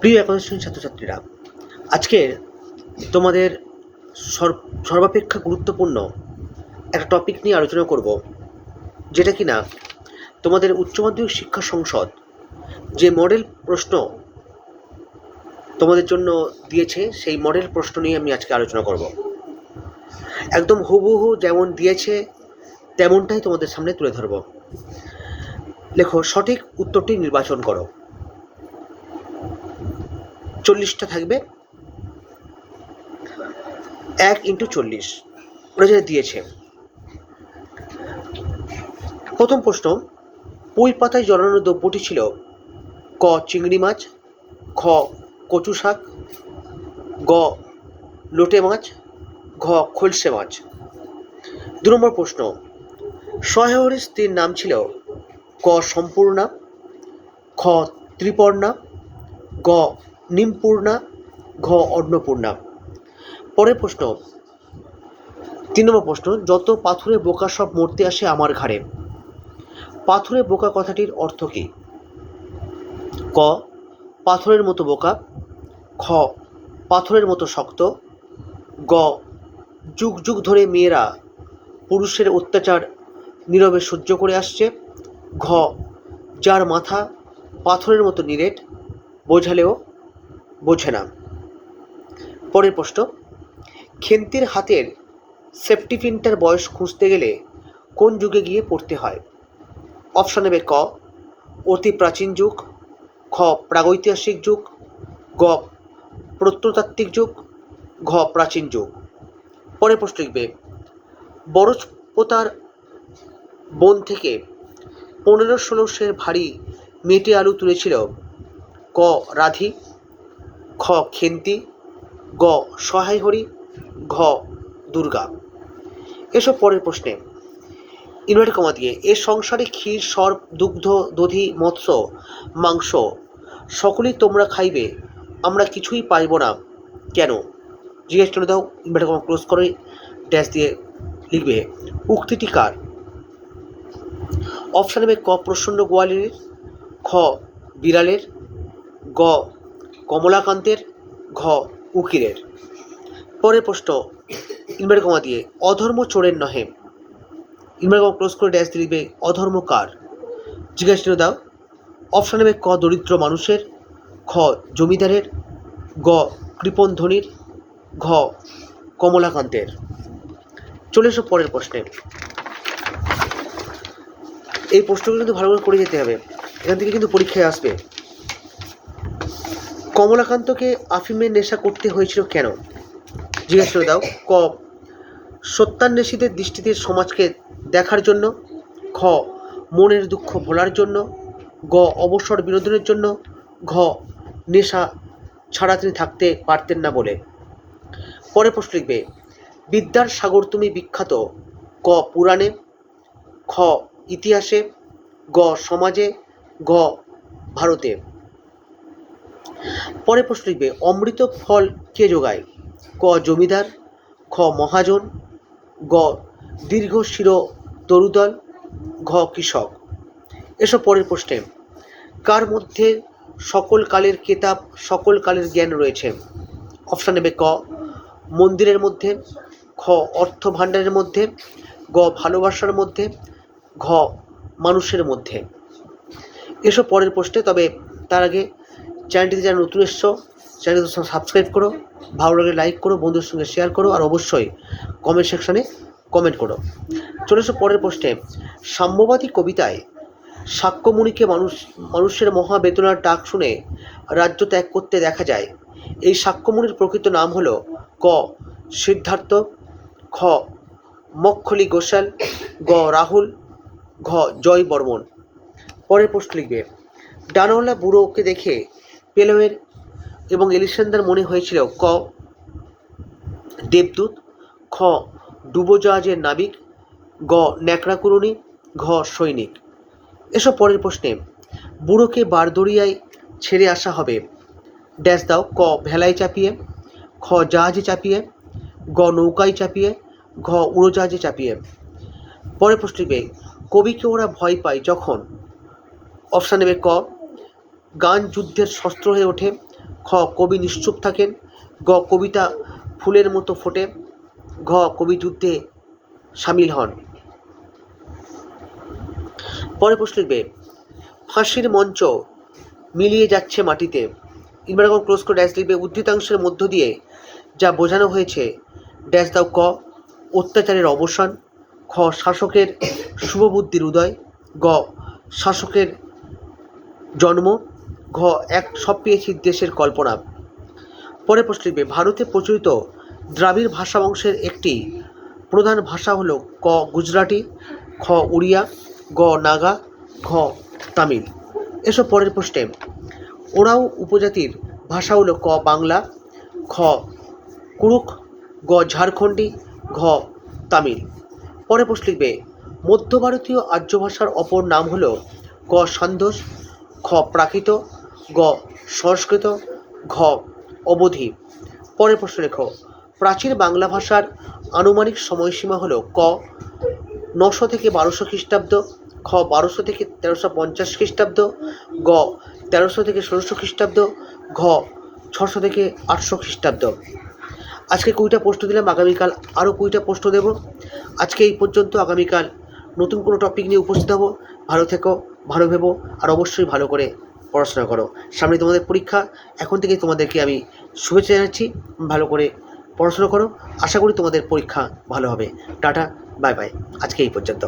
প্রিয় একাদশ ছাত্রছাত্রীরা, আজকে তোমাদের সর- সর্বাপেক্ষা গুরুত্বপূর্ণ একটা টপিক নিয়ে আলোচনা করব, যেটা কিনা তোমাদের উচ্চ মাধ্যমিক শিক্ষা সংসদ যে মডেল প্রশ্ন তোমাদের জন্য দিয়েছে, সেই মডেল প্রশ্ন নিয়ে আমি আজকে আলোচনা করব। একদম হুবহু যেমন দিয়েছে, তেমনটাই তোমাদের সামনে তুলে ধরব। লেখো, সঠিক উত্তরটি নির্বাচন করো। চল্লিশটা থাকবে। এক ইন্টু চল্লিশ। ওরা যেটা দিয়েছে। প্রথম প্রশ্ন, পুঁই পাতায় জড়ানো দ্রব্যটি ছিল ক চিংড়ি মাছ খ কচু শাক, গ লোটে মাছ, ঘ খলসে মাছ। দু নম্বর প্রশ্ন সহায়রের স্ত্রীর নাম ছিল ক সম্পূর্ণা, খ ত্রিপর্ণা, গ নিমপূর্ণা, ঘ অন্নপূর্ণা। পরের প্রশ্ন। তিন নম্বর প্রশ্ন, যত পাথুরে বোকা সব মরতে আসে আমার ঘাড়ে। পাথুরে বোকা কথাটির অর্থ কী? ক, পাথরের মতো বোকা। খ, পাথরের মতো শক্ত। গ, যুগ যুগ ধরে মেয়েরা পুরুষের অত্যাচার নীরবে সহ্য করে আসছে। ঘ, যার মাথা পাথরের মতো নিরেট, বোঝালেও বোঝে না। পরের প্রশ্ন, খেন্তির হাতের সেফটি পিনটার বয়স খুঁজতে গেলে কোন যুগে গিয়ে পড়তে হয়? অপশন নেবে ক, অতি প্রাচীন যুগ খ প্রাগৈতিহাসিক যুগ, গ, প্রত্নতাত্ত্বিক যুগ, ঘ, প্রাচীন যুগ। পরের প্রশ্ন লিখবে, বরজ পোতার বন থেকে পনেরো ষোলো সের ভারী মেটে আলু তুলেছিল ক, রাধি খ খেন্তি, গ সহায় হরি, ঘ দুর্গা। এসব পরের প্রশ্নে। ইনভার্টার কমা দিয়ে, এ সংসারে ক্ষীর, সর্প, দুগ্ধ, দধি, মৎস্য, মাংস সকলেই তোমরা খাইবে, আমরা কিছুই পাইব না। কেন? জিজ্ঞেস করে দাও ইনভার্টার কমা ক্লোজ করে, ড্যাশ দিয়ে লিখবে, উক্তিটি কার? অপশান হবে ক প্রসন্ন গোয়ালিনীর খ বিড়ালের, গ কমলাকান্তের ঘ উকিলের। পরের প্রশ্ন ইনভার্টার কমা দিয়ে, অধর্ম চোরের নহে। ইনভার্টার কমা ক্লোজ করে ড্যাশ দিয়ে অধর্ম কার? জিজ্ঞাসা দাও, অপশান নেবে ক দরিদ্র মানুষের, খ জমিদারের, গ কৃপণ ধনির, ঘ কমলাকান্তের। চলে এসো পরের প্রশ্নে। এই প্রশ্নগুলো কিন্তু ভালো করে করে যেতে হবে। এখান থেকে কিন্তু পরীক্ষায় আসবে। কমলাকান্তকে আফিমের নেশা করতে হয়েছিল কেন? জিজ্ঞাসা করে দাও। ক, সত্যান্বেষীদের দৃষ্টিতে সমাজকে দেখার জন্য। খ, মনের দুঃখ ভোলার জন্য। গ, অবসর বিনোদনের জন্য। ঘ, নেশা ছাড়া তিনি থাকতে পারতেন না বলে। পরে প্রশ্ন লিখবে, বিদ্যার সাগর তুমি বিখ্যাত? ক, পুরাণে। খ, ইতিহাসে। গ, সমাজে। গ, ভারতে। পরে প্রশ্ন লিখবে, অমৃত ফল কে যোগায়? ক, জমিদার, খ, মহাজন, গ দীর্ঘ শির তরুদল, ঘ, কৃষক। এসব পরের প্রশ্নে। কার মধ্যে সকল কালের কেতাব, সকল কালের জ্ঞান রয়েছে? অপশান নেবে ক, মন্দিরের মধ্যে, খ, অর্থ ভাণ্ডারের মধ্যে, গ, ভালোবাসার মধ্যে, ঘ, মানুষের মধ্যে। এসব পরের প্রশ্নে, তবে তার আগে চ্যানেলটিতে যারা নতুন এসছো চ্যানেলটি সাবস্ক্রাইব করো, ভালো লাগে লাইক করো, বন্ধুদের সঙ্গে শেয়ার করো, আর অবশ্যই কমেন্ট সেকশনে কমেন্ট করো। চলে এসো পরের প্রশ্নে সাম্যবাদী কবিতায় সাক্ষ্যমুনিকে মানুষ, মানুষের মহাবেদনার ডাক শুনে রাজ্য ত্যাগ করতে দেখা যায়। এই সাক্ষ্যমুনির প্রকৃত নাম হলো ক. সিদ্ধার্থ, খ. মক্ষলি ঘোষাল, গ. রাহুল, ঘ. জয় বর্মন পরের প্রশ্ন লিখবে। ডানওয়ালা বুড়োকে দেখে পেলোয়ের এবং এলিসেন্দার মনে হয়েছিল, ক, দেবদূত, খ, ডুবোজাহাজের নাবিক, গ, ন্যাকড়াকুরুনি, ঘ, সৈনিক। এসব পরের প্রশ্নে, বুড়োকে বারদরিয়ায় ছেড়ে আসা হবে। ড্যাশ দাও, ক, ভেলায় চাপিয়ে, খ, জাহাজে চাপিয়ে, গ, নৌকায় চাপিয়ে, ঘ, উড়োজাহাজে চাপিয়ে। পরের প্রশ্ন লিখবে কবিকে ওরা ভয় পায় যখন? অপশান নেবে ক গান যুদ্ধের শস্ত্র হয়ে ওঠে। খ কবি নিশ্চুপ থাকেন। গ, কবিতা ফুলের মতো ফোটে। ঘ কবি যুদ্ধে সামিল হন। পরে প্রশ্ন লিখবে, ফাঁসির মঞ্চ মিলিয়ে যাচ্ছে মাটিতে। ইনভার্গন ক্লোজ করে ড্যাশ লিখবে, উদ্ধৃতাংশের মধ্য দিয়ে যা বোঝানো হয়েছে, ড্যাশ দাও ক, অত্যাচারের অবসান। খ শাসকের শুভবুদ্ধির উদয়। গ, শাসকের জন্ম। ঘ, এক সব পেয়েছি দেশের কল্পনা। পরে প্রশ্ন লিখবে, ভারতে প্রচলিত দ্রাবিড় ভাষা বংশের একটি প্রধান ভাষা হলো ক, গুজরাটি, খ, উড়িয়া, গ, নাগা, ঘ, তামিল। এসব পরের প্রশ্নে। ওরাও উপজাতির ভাষা হলো ক, বাংলা, খ কুরুক গ, ঝাড়খণ্ডী, ঘ, তামিল। পরে প্রশ্ন লিখবে মধ্য ভারতীয় আর্য ভাষার অপর নাম হলো ক সান্দোস খ, প্রাকৃত গ, সংস্কৃত, ঘ, অবধি। পরের প্রশ্ন লেখো। প্রাচীন বাংলা ভাষার আনুমানিক সময়সীমা হলো ক, নশো থেকে বারোশো খ্রিস্টাব্দ, খ, বারোশো থেকে তেরোশো পঞ্চাশ খ্রিস্টাব্দ, গ, তেরোশো থেকে ষোলোশো খ্রিস্টাব্দ, ঘ, ছশো থেকে আটশো খ্রিস্টাব্দ। আজকে কুড়িটা প্রশ্ন দিলাম, আগামীকাল আরও কুড়িটা প্রশ্ন দেব। আজকে এই পর্যন্ত আগামীকাল নতুন কোনো টপিক নিয়ে উপস্থিত হব। ভালো থেকো, ভালো ভেবো, আর অবশ্যই ভালো করে পড়াশোনা করো। সামনে তোমাদের পরীক্ষা, এখন থেকে তোমাদেরকে আমি শুভেচ্ছা জানাচ্ছি। ভালো করে পড়াশোনা করো। আশা করি তোমাদের পরীক্ষা ভালো হবে। Tata, bye bye. আজকে এই পর্যন্ত।